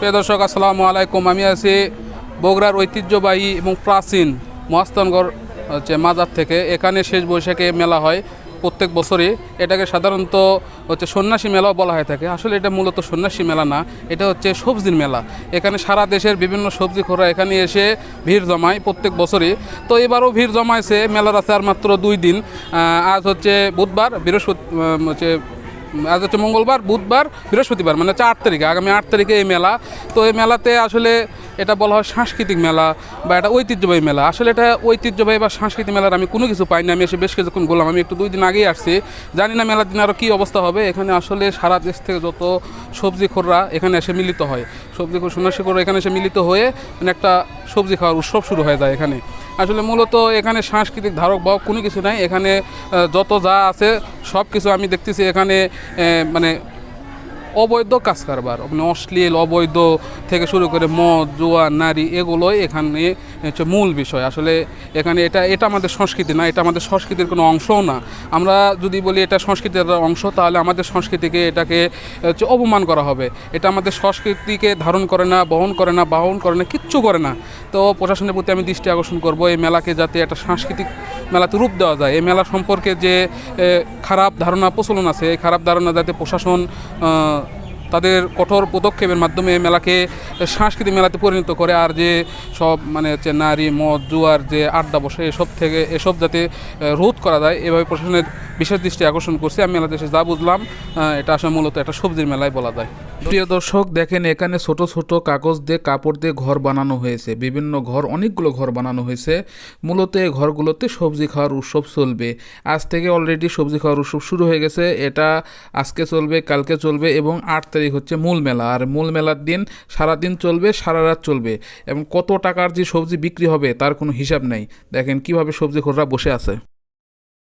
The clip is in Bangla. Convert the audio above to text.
প্রিয় দর্শক, আসসালামু আলাইকুম। আমি আছি বগুড়ার ঐতিহ্যবাহী এবং প্রাচীন মহাস্তানগড় হচ্ছে মাজার থেকে। এখানে শেষ বৈশাখে মেলা হয় প্রত্যেক বছরই। এটাকে সাধারণত হচ্ছে সন্ন্যাসী মেলাও বলা হয়ে থাকে। আসলে এটা মূলত সন্ন্যাসী মেলা না, এটা হচ্ছে সবজির মেলা। এখানে সারা দেশের বিভিন্ন সবজি খোরা এখানে এসে ভিড় জমায় প্রত্যেক বছরই। তো এবারও ভিড় জমাইছে মেলার আছে আর মাত্র দুই দিন। আজ হচ্ছে বুধবার, বৃহস্পতি হচ্ছে আজ হচ্ছে মঙ্গলবার, বুধবার, বৃহস্পতিবার মানে হচ্ছে আট তারিখে, আগামী আট তারিখে এই মেলা। তো এই মেলাতে আসলে এটা বলা হয় সাংস্কৃতিক মেলা বা এটা ঐতিহ্যবাহী মেলা। আসলে এটা ঐতিহ্যবাহী বা সাংস্কৃতিক মেলার আমি কোনো কিছু পাইনি, আমি এসে বেশ কিছুক্ষণ বললাম আমি একটু দুই দিন আগেই আসছি। জানি না মেলার দিন আরও কী অবস্থা হবে। এখানে আসলে সারা দেশ থেকে যত সবজি খোররা এখানে এসে মিলিত হয়। সবজি খোর সন্ন্যাসী খোররা এখানে এসে মিলিত হয়ে মানে একটা সবজি খাওয়ার উৎসব শুরু হয়ে যায় এখানে। আসলে মূলত এখানে সাংস্কৃতিক ধারক বা কোনো কিছু নাই। এখানে যত যা আছে সব কিছু আমি দেখতেছি এখানে মানে অবৈধ কাজ কারবার মানে অশ্লীল, অবৈধ থেকে শুরু করে মদ, জুয়া, নারী এগুলোই এখানে হচ্ছে মূল বিষয়। আসলে এখানে এটা এটা আমাদের সংস্কৃতি না, এটা আমাদের সংস্কৃতির কোনো অংশও না। আমরা যদি বলি এটা সংস্কৃতির অংশ, তাহলে আমাদের সংস্কৃতিকে এটাকে হচ্ছে অপমান করা হবে। এটা আমাদের সংস্কৃতিকে ধারণ করে না, বহন করে না, বাহন করে না, কিচ্ছু করে না। তো প্রশাসনের প্রতি আমি দৃষ্টি আকর্ষণ করব। এই মেলাকে যাতে একটা সাংস্কৃতিক মেলাতে রূপ দেওয়া যায়। এই মেলা সম্পর্কে যে খারাপ ধারণা প্রচলন আছে, এই খারাপ ধারণা যাতে প্রশাসন তাদের কঠোর পদক্ষেপের মাধ্যমে মেলাকে সাংস্কৃতিক মেলাতে পরিণত করে। আর যে সব মানে হচ্ছে নারী, মদ, জুয়ার যে আড্ডা বসে, এসব থেকে, এসব যাতে রোধ করা যায়, এভাবে প্রশাসনের বিশেষ দৃষ্টি আকর্ষণ করছে। আমি মেলাতে এসে যা বুঝলাম এটা আসলে মূলত একটা সবজির মেলায় বলা যায়। প্রিয় দর্শক, দেখেন এখানে ছোট ছোট কাগজ দিয়ে কাপড় দিয়ে ঘর বানানো হয়েছে। বিভিন্ন ঘর, অনেকগুলো ঘর বানানো হয়েছে। মূলত এই ঘরগুলোতে সবজি খাওয়ার উৎসব চলবে। আজ থেকে অলরেডি সবজি খাওয়ার উৎসব শুরু হয়ে গেছে। এটা আজকে চলবে, কালকে চলবে এবং আট তারিখ হচ্ছে মূল মেলা আর মূল মেলার দিন সারা দিন চলবে, সারা রাত চলবে। এবং কত টাকার যে সবজি বিক্রি হবে, তার কোনো হিসাব নেই। দেখেন কীভাবে সবজি খোররা বসে আছে।